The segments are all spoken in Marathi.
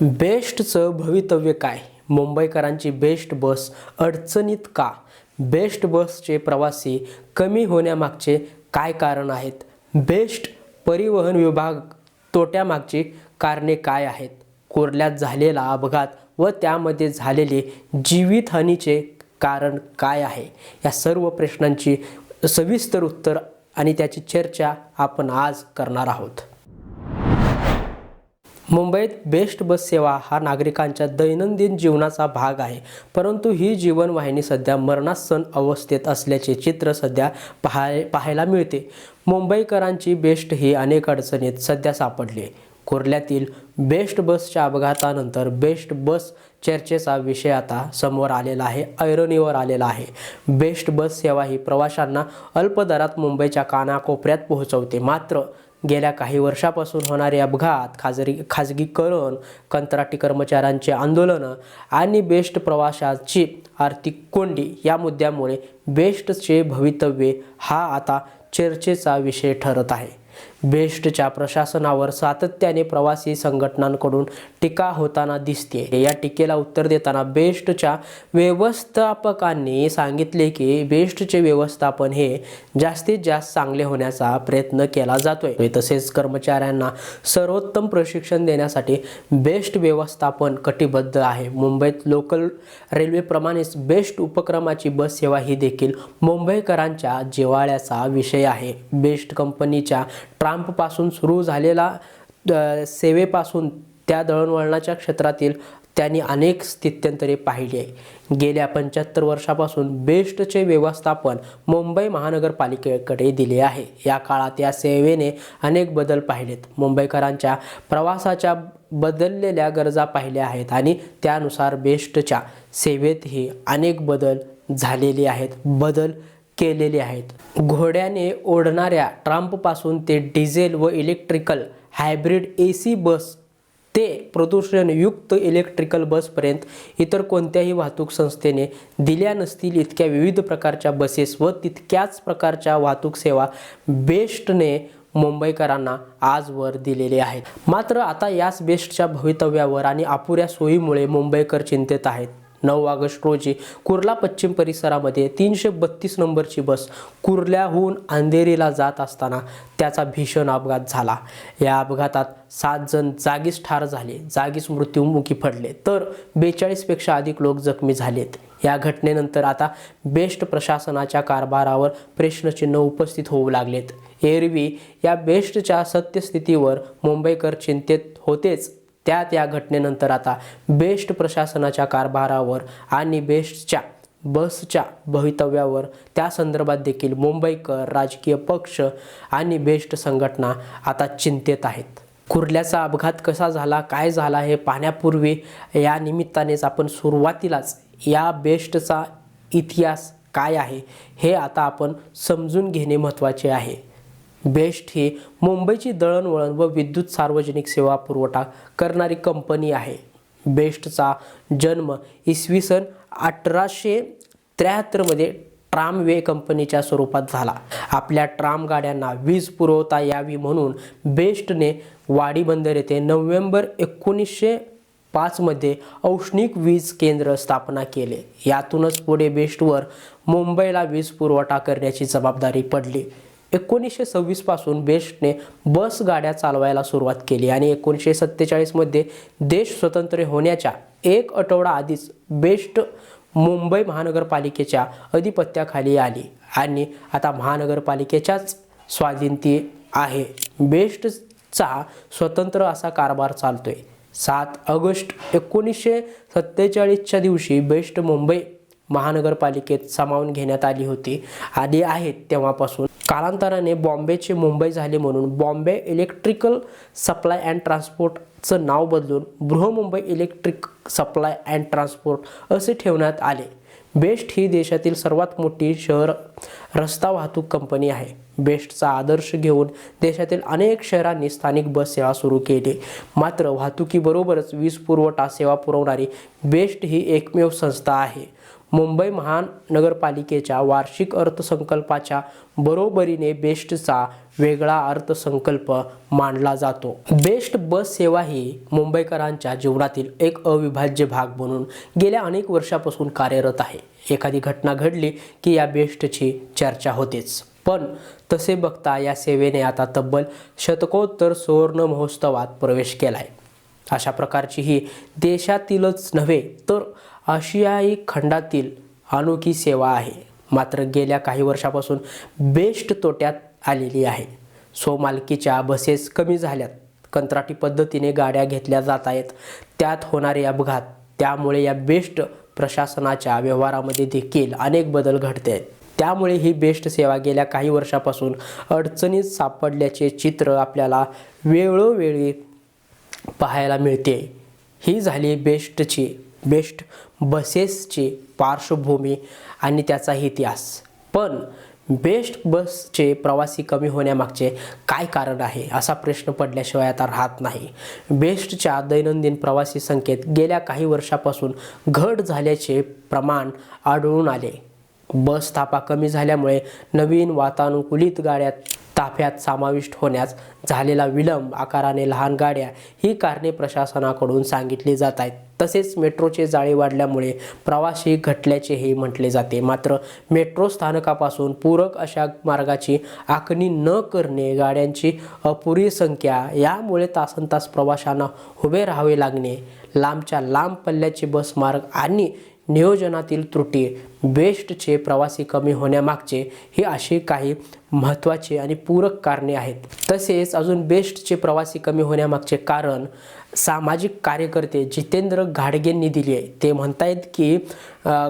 बेस्टचं भवितव्य काय? मुंबईकरांची बेस्ट बस अडचणीत का? बेस्ट बसचे प्रवासी कमी होण्यामागचे काय कारण आहेत? बेस्ट परिवहन विभाग तोट्यामागची कारणे काय आहेत? कोरल्यात झालेला अपघात व त्यामध्ये झालेले जीवितहानीचे कारण काय आहे? या सर्व प्रश्नांची सविस्तर उत्तर आणि त्याची चर्चा आपण आज करणार आहोत. मुंबईत बेस्ट बस सेवा हा नागरिकांच्या दैनंदिन जीवनाचा भाग आहे. परंतु ही जीवनवाहिनी सध्या मरणासन अवस्थेत असल्याचे चित्र सध्या पाहाय पाहायला मिळते. मुंबईकरांची बेस्ट ही अनेक अडचणीत सध्या सापडली. कुर्ल्यातील बेस्ट बसच्या अपघातानंतर बेस्ट बस चर्चेचा विषय आता समोर आलेला आहे ऐरणीवर आलेला आहे. बेस्ट बस सेवा ही प्रवाशांना अल्प दरात मुंबईच्या कानाकोपऱ्यात पोहोचवते. मात्र गेल्या काही वर्षापासून होणारे अपघात खाजगी खाजगीकरण कंत्राटी कर्मचाऱ्यांचे आंदोलनं आणि बेस्ट प्रवाशाची आर्थिक कोंडी या मुद्द्यामुळे बेस्टचे भवितव्य हा आता चर्चेचा विषय ठरत आहे. बेस्टच्या प्रशासनावर सातत्याने प्रवासी संघटनांकडून टीका होताना दिसते या टीकेला उत्तर देताना बेस्टच्या व्यवस्थापकांनी सांगितले की बेस्टचे व्यवस्थापन हे जास्तीत जास्त चांगले होण्याचा प्रयत्न केला जातोय. तसेच कर्मचाऱ्यांना सर्वोत्तम प्रशिक्षण देण्यासाठी बेस्ट व्यवस्थापन कटिबद्ध आहे. मुंबईत लोकल रेल्वेप्रमाणेच बेस्ट उपक्रमाची बस सेवा ही देखील मुंबईकरांच्या जिवाळ्याचा विषय आहे. बेस्ट कंपनीच्या ट्राम्पपासून सुरू झालेला सेवेपासून त्या दळणवळणाच्या क्षेत्रातील त्यांनी अनेक स्थित्यंतरे पाहिली आहे गेल्या पंच्याहत्तर वर्षापासून बेस्टचे व्यवस्थापन मुंबई महानगरपालिकेकडे दिले आहे. या काळात या सेवेने अनेक बदल पाहिलेत. मुंबईकरांच्या प्रवासाच्या बदललेल्या गरजा पाहिल्या आहेत आणि त्यानुसार बेस्टच्या सेवेतही अनेक बदल झालेले आहेत. बदल केलेले आहेत. घोड्याने ओढणाऱ्या ट्राम्पपासून ते डिझेल व electrical hybrid A C bus ते प्रदूषणयुक्त इलेक्ट्रिकल बसपर्यंत इतर कोणत्याही वाहतूक संस्थेने दिल्या नसतील इतक्या विविध प्रकारच्या बसेस व तितक्याच प्रकारच्या वाहतूक सेवा बेस्टने मुंबईकरांना आजवर दिलेले आहेत. मात्र आता याच बेस्टच्या भवितव्यावर आणि अपुऱ्या सोयीमुळे मुंबईकर चिंतेत आहेत. नऊ ऑगस्ट रोजी कुर्ला पश्चिम परिसरामध्ये तीनशे बत्तीस नंबरची बस कुर्ल्याहून अंधेरीला जात असताना त्याचा भीषण अपघात झाला. या अपघातात सात जण जागीच ठार झाले जागीच मृत्युमुखी पडले. तर बेचाळीसपेक्षा अधिक लोक जखमी झालेत. या घटनेनंतर आता बेस्ट प्रशासनाच्या कारभारावर प्रश्नचिन्ह उपस्थित होऊ लागलेत. एरवी या बेस्टच्या सत्यस्थितीवर मुंबईकर चिंतेत होतेच. त्यात या घटनेनंतर आता बेस्ट प्रशासनाच्या कारभारावर आणि बेस्टच्या बसच्या भवितव्यावर त्या संदर्भात देखील मुंबईकर राजकीय पक्ष आणि बेस्ट संघटना आता चिंतेत आहेत. कुर्ल्याचा अपघात कसा झाला काय झाला हे पाहण्यापूर्वी या निमित्तानेच आपण सुरुवातीलाच या बेस्टचा इतिहास काय आहे हे आता आपण समजून घेणे महत्त्वाचे आहे. बेस्ट ही मुंबईची दळणवळण व विद्युत सार्वजनिक सेवा पुरवठा करणारी कंपनी आहे. बेस्टचा जन्म इसवी सन अठराशे त्र्याहत्तरमध्ये ट्रामवे कंपनीच्या स्वरूपात झाला. आपल्या ट्राम गाड्यांना वीज पुरवता यावी म्हणून बेस्टने वाडी बंदर येथे नोव्हेंबर एकोणीसशे पाचमध्ये औष्णिक वीज केंद्र स्थापना केले. यातूनच पुढे बेस्टवर मुंबईला वीज पुरवठा करण्याची जबाबदारी पडली. एकोणीसशे सव्वीसपासून बेस्टने बस गाड्या चालवायला सुरुवात केली आणि एकोणीसशे सत्तेचाळीसमध्ये देश स्वतंत्र होण्याच्या एक आठवडा आधीच बेस्ट मुंबई महानगरपालिकेच्या अधिपत्याखाली आली. आणि आता महानगरपालिकेच्याच स्वाधीनती आहे. बेस्टचा स्वतंत्र असा कारभार चालतोय. सात ऑगस्ट एकोणीसशे सत्तेचाळीसच्या दिवशी बेस्ट मुंबई महानगरपालिकेत सामावून घेण्यात आली होती. आली आहेत तेव्हापासून. कालांतराने बॉम्बेचे मुंबई झाले म्हणून बॉम्बे इलेक्ट्रिकल सप्लाय अँड ट्रान्सपोर्टचं नाव बदलून Brihanmumbai electric supply and transport असे ठेवण्यात आले. बेस्ट ही देशातील सर्वात मोठी शहर रस्ता वाहतूक कंपनी आहे. बेस्टचा आदर्श घेऊन देशातील अनेक शहरांनी स्थानिक बस सेवा सुरू केली. मात्र वाहतुकीबरोबरच वीज पुरवठा सेवा पुरवणारी बेस्ट ही एकमेव संस्था आहे. मुंबई महानगरपालिकेच्या वार्षिक अर्थसंकल्पाच्या बरोबरीने बेस्टचा वेगळा अर्थसंकल्प मांडला जातो. बेस्ट बस सेवा ही मुंबईकरांच्या जीवनातील एक अविभाज्य भाग म्हणून गेल्या अनेक वर्षापासून कार्यरत आहे. एखादी घटना घडली की या बेस्टची चर्चा होतेच. पण तसे बघता या सेवेने आता तब्बल शतकोत्तर सुवर्ण महोत्सवात प्रवेश केलाय. अशा प्रकारची ही देशातीलच नव्हे तर आशियाई खंडातील अनोखी सेवा आहे. मात्र गेल्या काही वर्षापासून बेस्ट तोट्यात आलेली आहे. सो मालकीच्या बसेस कमी झाल्यात. कंत्राटी पद्धतीने गाड्या घेतल्या जात आहेत. त्यात होणारे अपघात त्यामुळे या बेस्ट प्रशासनाच्या व्यवहारामध्ये देखील अनेक बदल घडते. आहेत त्यामुळे ही बेस्ट सेवा गेल्या काही वर्षापासून अडचणीत सापडल्याचे चित्र आपल्याला वेळोवेळी पाहायला मिळते. ही झाली बेस्टची बेस्ट बसेसची पार्श्वभूमी आणि त्याचा इतिहास. पण बेस्ट बसचे प्रवासी कमी होण्यामागचे काय कारण आहे? असा प्रश्न पडल्याशिवाय आता राहत नाही. बेस्टच्या दैनंदिन प्रवासी संख्येत गेल्या काही वर्षापासून घट झाल्याचे प्रमाण आढळून आले. बस थापा कमी झाल्यामुळे नवीन वातानुकूलित गाड्या ताफ्यात समाविष्ट होण्यास झालेला विलंब आकाराने लहान गाड्या ही कारणे प्रशासनाकडून सांगितली जात आहेत. तसेच मेट्रोचे जाळे वाढल्यामुळे प्रवासी घटल्याचेही म्हटले जाते. मात्र मेट्रो स्थानकापासून पूरक अशा मार्गाची आखणी न करणे गाड्यांची अपुरी संख्या यामुळे तासनतास प्रवाशांना उभे राहावे लागणे लांबच्या लांब पल्ल्याचे बस मार्ग आणि नियोजनातील त्रुटी बेस्टचे प्रवासी कमी होण्यामागचे ही अशी काही महत्त्वाची आणि पूरक कारणे आहेत. तसेच अजून बेस्टचे प्रवासी कमी होण्यामागचे कारण सामाजिक कार्यकर्ते जितेंद्र घाडगेंनी दिली आहे. ते म्हणतायत की अ,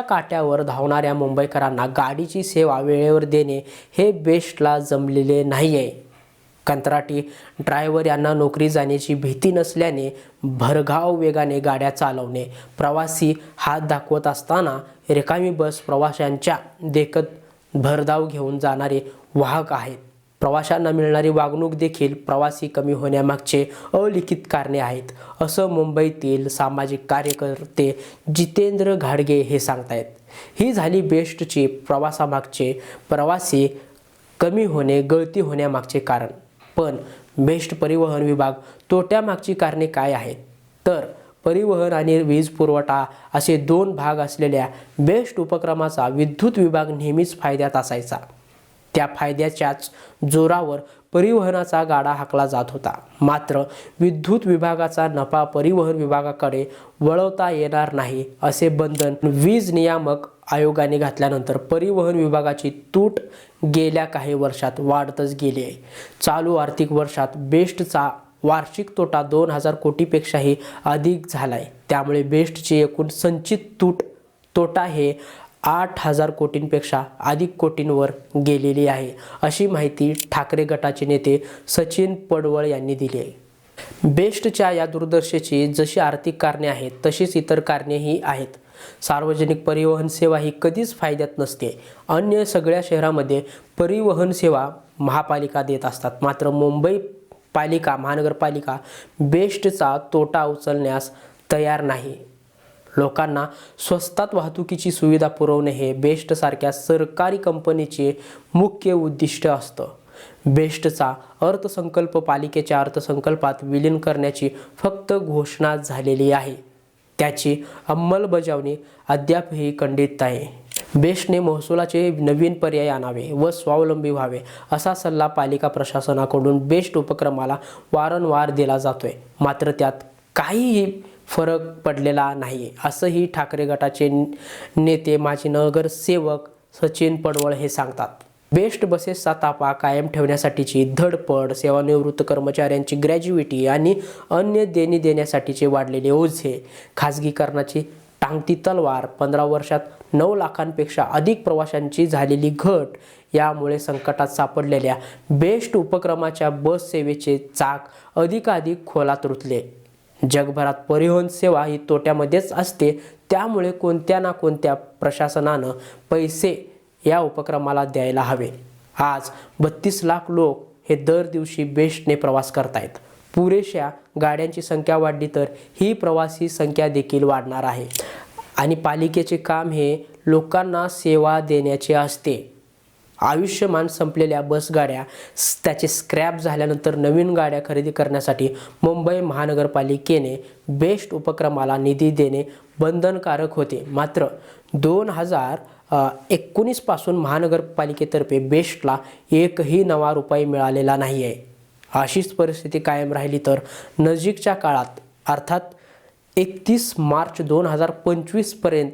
काट्यावर धावणाऱ्या मुंबईकरांना गाडीची सेवा वेळेवर देणे हे बेस्टला जमलेले नाही आहे कंत्राटी ड्रायव्हर यांना नोकरी जाण्याची भीती नसल्याने भरघाव वेगाने गाड्या चालवणे. प्रवासी हात दाखवत असताना रिकामी बस प्रवाशांच्या देखत भरधाव घेऊन जाणारे वाहक आहेत. प्रवाशांना मिळणारी वागणूक देखील प्रवासी कमी होण्यामागचे अलिखित कारणे आहेत असं मुंबईतील सामाजिक कार्यकर्ते जितेंद्र घाडगे हे सांगतायत. ही झाली बेस्टची प्रवासामागचे प्रवासी कमी होणे गळती होण्यामागचे कारण. पण बेस्ट परिवहन विभाग तोट्यामागची कारणे काय आहेत? तर परिवहन आणि वीज पुरवठा असे दोन भाग असलेल्या बेस्ट उपक्रमाचा विद्युत विभाग नेहमीच फायद्यात असायचा. त्या फायद्याच्याच जोरावर परिवहनाचा गाडा हाकला जात होता. मात्र विद्युत विभागाचा नफा परिवहन विभागाकडे वळवता येणार नाही असे बंधन वीज नियामक आयोगाने घातल्यानंतर परिवहन विभागाची तूट गेल्या काही वर्षात वाढतच गेली आहे. चालू आर्थिक वर्षात बेस्टचा वार्षिक तोटा दोन हजार कोटीपेक्षाही अधिक झाला आहे त्यामुळे बेस्टची एकूण संचित तूट तोटा हे आठ हजार कोटींपेक्षा अधिक कोटींवर गेलेली आहे अशी माहिती ठाकरे गटाचे नेते सचिन पडवळ यांनी दिली आहे. बेस्टच्या या दुर्दशेची जशी आर्थिक कारणे आहेत तशीच इतर कारणेही आहेत. सार्वजनिक परिवहन सेवा ही कधीच फायद्यात नसते. अन्य सगळ्या शहरामध्ये परिवहन सेवा महापालिका देत असतात. मात्र मुंबई पालिका महानगरपालिका बेस्टचा तोटा उचलण्यास तयार नाही. लोकांना स्वस्तात वाहतुकीची सुविधा पुरवणे हे बेस्टसारख्या सरकारी कंपनीचे मुख्य उद्दिष्ट असतं. बेस्टचा अर्थसंकल्प पालिकेच्या अर्थसंकल्पात विलीन करण्याची फक्त घोषणा झालेली आहे. त्याची अंमलबजावणी अद्यापही खंडित आहे. बेस्टने महसुलाचे नवीन पर्याय आणावे व स्वावलंबी व्हावे असा सल्ला पालिका प्रशासनाकडून बेस्ट उपक्रमाला वारंवार दिला जातोय. मात्र त्यात काहीही फरक पडलेला नाही असंही ठाकरे गटाचे नेते माजी नगरसेवक सचिन पडवळ हे सांगतात. बेस्ट बसेसचा तापा कायम ठेवण्यासाठीची धडपड सेवानिवृत्त कर्मचाऱ्यांची ग्रॅज्युएटी आणि अन्य देणी देण्यासाठीचे वाढलेले ओझे खाजगीकरणाची टांगती तलवार पंधरा वर्षात नऊ लाखांपेक्षा अधिक प्रवाशांची झालेली घट यामुळे संकटात सापडलेल्या बेस्ट उपक्रमाच्या बस सेवेचे चाक अधिकाधिक खोलात रुतले. जगभरात परिवहन सेवा ही तोट्यामध्येच असते त्यामुळे कोणत्या ना कोणत्या प्रशासनानं पैसे या उपक्रमाला द्यायला हवे. आज बत्तीस लाख लोक हे दर दिवशी बेस्टने प्रवास करतायत. पुरेशा गाड्यांची संख्या वाढली तर ही प्रवासी संख्या देखील वाढणार आहे. आणि पालिकेचे काम हे लोकांना सेवा देण्याचे असते. आयुष्यमान संपलेल्या बसगाड्या त्याचे स्क्रॅप झाल्यानंतर नवीन गाड्या खरेदी करण्यासाठी मुंबई महानगरपालिकेने बेस्ट उपक्रमाला निधी देणे बंधनकारक होते. मात्र दोन हजार एकोणीसपासून महानगरपालिकेतर्फे बेस्टला एकही नवा रुपये मिळालेला नाही आहे अशीच परिस्थिती कायम राहिली तर नजीकच्या काळात अर्थात एकतीस मार्च दोन हजार पंचवीसपर्यंत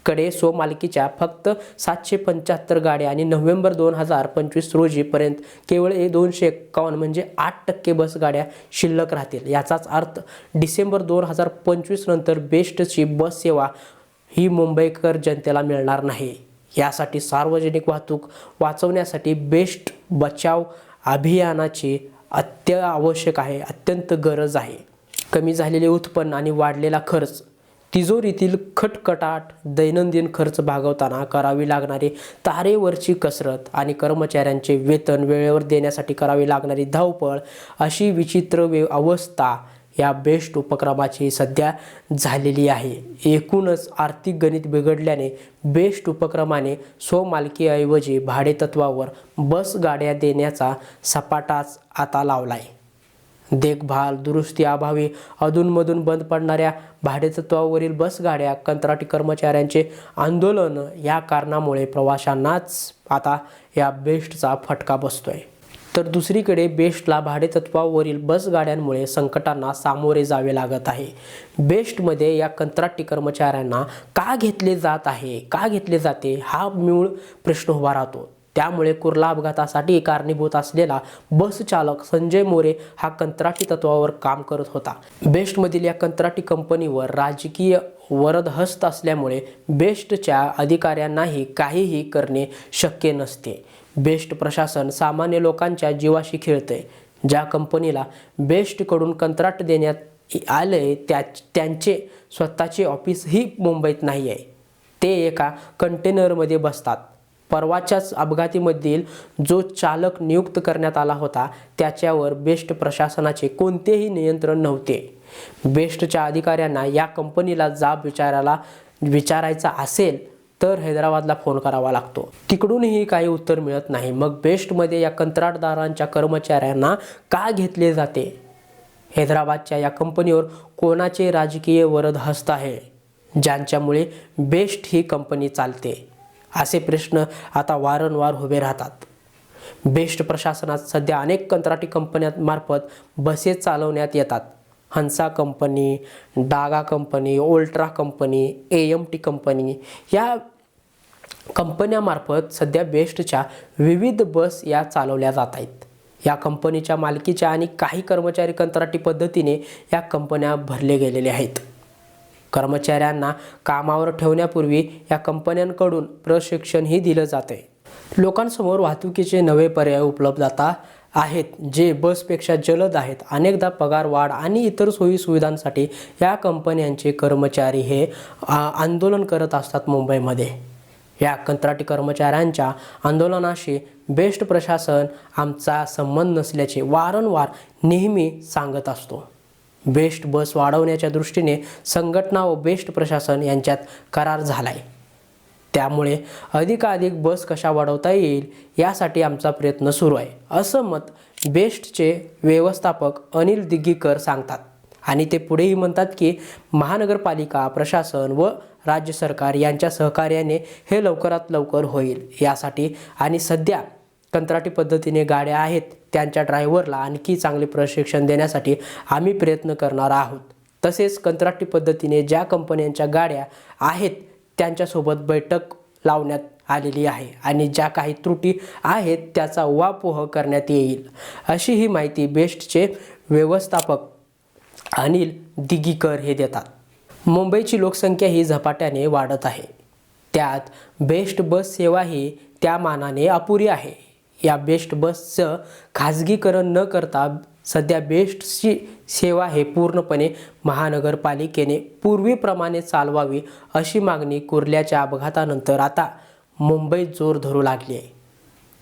बेस्टकडे स्वमालकीच्या फक्त सातशे पंच्याहत्तर गाड्या आणि नोव्हेंबर दोन हजार पंचवीस रोजीपर्यंत केवळ हे दोनशे एक्कावन्न म्हणजे आठ टक्के बस गाड्या शिल्लक राहतील. याचाच अर्थ डिसेंबर दोन हजार पंचवीस नंतर बेस्टची बस सेवा ही मुंबईकर जनतेला मिळणार नाही. यासाठी सार्वजनिक वाहतूक वाचवण्यासाठी बेस्ट बचाव अभियानाची अत्य आवश्यक आहे अत्यंत गरज आहे. कमी झालेले उत्पन्न आणि वाढलेला खर्च तिजोरीतील खटखटाट दैनंदिन खर्च भागवताना करावी लागणारी तारेवरची कसरत आणि कर्मचाऱ्यांचे वेतन वेळेवर देण्यासाठी करावी लागणारी धावपळ अशी विचित्र वे अवस्था या बेस्ट उपक्रमाची सध्या झालेली आहे. एकूणच आर्थिक गणित बिघडल्याने बेस्ट उपक्रमाने स्वमालकीऐवजी भाडेतत्वावर बस गाड्या देण्याचा सपाटाच आता लावला आहे देखभाल दुरुस्ती अभावी अधूनमधून बंद पडणाऱ्या भाडेतत्वावरील बसगाड्या कंत्राटी कर्मचाऱ्यांचे आंदोलन या कारणामुळे प्रवाशांनाच आता या बेस्टचा फटका बसतोय. तर दुसरीकडे बेस्टला भाडेतत्वावरील बसगाड्यांमुळे संकटांना सामोरे जावे लागत आहे. बेस्टमध्ये या कंत्राटी कर्मचाऱ्यांना का घेतले जात आहे का घेतले जाते हा मूळ प्रश्न उभा राहतो. त्यामुळे कुर्ला अपघातासाठी कारणीभूत असलेला बस चालक संजय मोरे हा कंत्राटी तत्वावर काम करत होता. बेस्टमधील या कंत्राटी कंपनीवर राजकीय वरदहस्त असल्यामुळे बेस्टच्या अधिकाऱ्यांनाही काहीही करणे शक्य नसते. बेस्ट प्रशासन सामान्य लोकांच्या जीवाशी खेळते. ज्या कंपनीला बेस्टकडून कंत्राट देण्यात आले त्या त्यांचे स्वतःचे ऑफिसही मुंबईत नाही आहे ते एका कंटेनरमध्ये बसतात. परवाच्याच अपघातीमधील जो चालक नियुक्त करण्यात आला होता त्याच्यावर बेस्ट प्रशासनाचे कोणतेही नियंत्रण नव्हते. बेस्टच्या अधिकाऱ्यांना या कंपनीला जाब विचारायला विचारायचा असेल तर हैदराबादला फोन करावा लागतो. तिकडूनही काही उत्तर मिळत नाही. मग बेस्टमध्ये या कंत्राटदारांच्या कर्मचाऱ्यांना का घेतले जाते? हैदराबादच्या या कंपनीवर कोणाचे राजकीय वरद हस्त आहे? ज्यांच्यामुळे बेस्ट ही कंपनी चालते. असे प्रश्न आता वारंवार उभे राहतात. बेस्ट प्रशासनात सध्या अनेक कंत्राटी कंपन्यांमार्फत बसेस चालवण्यात येतात. Hansa company Daga company Olectra company A M T company या कंपन्यामार्फत सध्या बेस्टच्या विविध बस या चालवल्या जात आहेत. या कंपनीच्या मालकीच्या आणि काही कर्मचारी कंत्राटी पद्धतीने या कंपन्या भरले गेलेले आहेत. कर्मचाऱ्यांना कामावर ठेवण्यापूर्वी या कंपन्यांकडून प्रशिक्षणही दिलं जाते. लोकांसमोर वाहतुकीचे नवे पर्याय उपलब्ध आता आहेत जे बसपेक्षा जलद आहेत. अनेकदा पगार वाढ आणि इतर सोयी सुविधांसाठी या कंपन्यांचे कर्मचारी हे आंदोलन करत असतात मुंबईमध्ये. या कंत्राटी कर्मचाऱ्यांच्या आंदोलनाशी बेस्ट प्रशासन आमचा संबंध नसल्याचे वारंवार नेहमी सांगत असतो. बेस्ट बस वाढवण्याच्या दृष्टीने संघटना व बेस्ट प्रशासन यांच्यात करार झाला आहे त्यामुळे अधिकाधिक बस कशा वाढवता येईल यासाठी आमचा प्रयत्न सुरू आहे असं मत बेस्टचे व्यवस्थापक अनिल दिग्गीकर सांगतात. आणि ते पुढेही म्हणतात की महानगरपालिका प्रशासन व राज्य सरकार यांच्या सहकार्याने हे लवकरात लवकर होईल. यासाठी आणि सध्या कंत्राटी पद्धतीने गाड्या आहेत त्यांच्या ड्रायव्हरला आणखी चांगले प्रशिक्षण देण्यासाठी आम्ही प्रयत्न करणार आहोत. तसेच कंत्राटी पद्धतीने ज्या कंपन्यांच्या गाड्या आहेत त्यांच्यासोबत बैठक लावण्यात आलेली आहे आणि ज्या काही त्रुटी आहेत त्याचा वापोह करण्यात येईल. अशी ही माहिती बेस्टचे व्यवस्थापक अनिल दिगीकर हे देतात. मुंबईची लोकसंख्या ही झपाट्याने वाढत आहे. त्यात बेस्ट बस सेवा ही त्या मानाने अपुरी आहे. या बेस्ट बसचं खाजगीकरण न करता सध्या बेस्टची सेवा हे पूर्णपणे महानगरपालिकेने पूर्वीप्रमाणे चालवावी अशी मागणी कुर्ल्याच्या अपघातानंतर आता मुंबईत जोर धरू लागली आहे.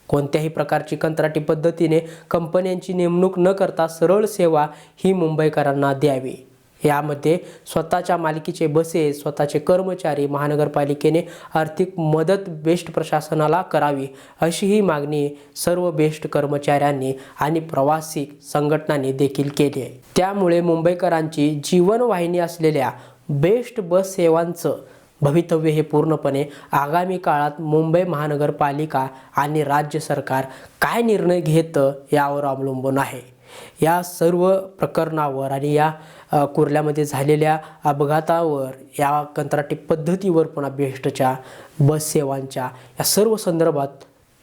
कोणत्याही प्रकारची कंत्राटी पद्धतीने कंपन्यांची नेमणूक न करता सरळ सेवा ही मुंबईकरांना द्यावी. यामध्ये स्वतःच्या मालकीचे बसेस स्वतःचे कर्मचारी महानगरपालिकेने आर्थिक मदत बेस्ट प्रशासनाला करावी अशी ही मागणी सर्व बेस्ट कर्मचाऱ्यांनी आणि प्रवासी संघटनांनी देखील केली आहे. त्यामुळे मुंबईकरांची जीवनवाहिनी असलेल्या बेस्ट बस सेवांचं भवितव्य हे पूर्णपणे आगामी काळात मुंबई महानगरपालिका आणि राज्य सरकार काय निर्णय घेतं यावर अवलंबून आहे. या सर्व प्रकरणावर आणि या कुर्ल्यामध्ये झालेल्या अपघातावर या कंत्राटी पद्धतीवर पुन्हा बेस्टच्या बस सेवांच्या या सर्व संदर्भात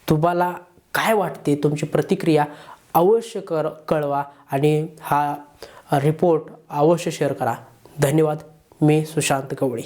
तुम्हाला काय वाटते? तुमची प्रतिक्रिया अवश्य कर कळवा आणि हा रिपोर्ट अवश्य शेअर करा. धन्यवाद. मी सुशांत कवळी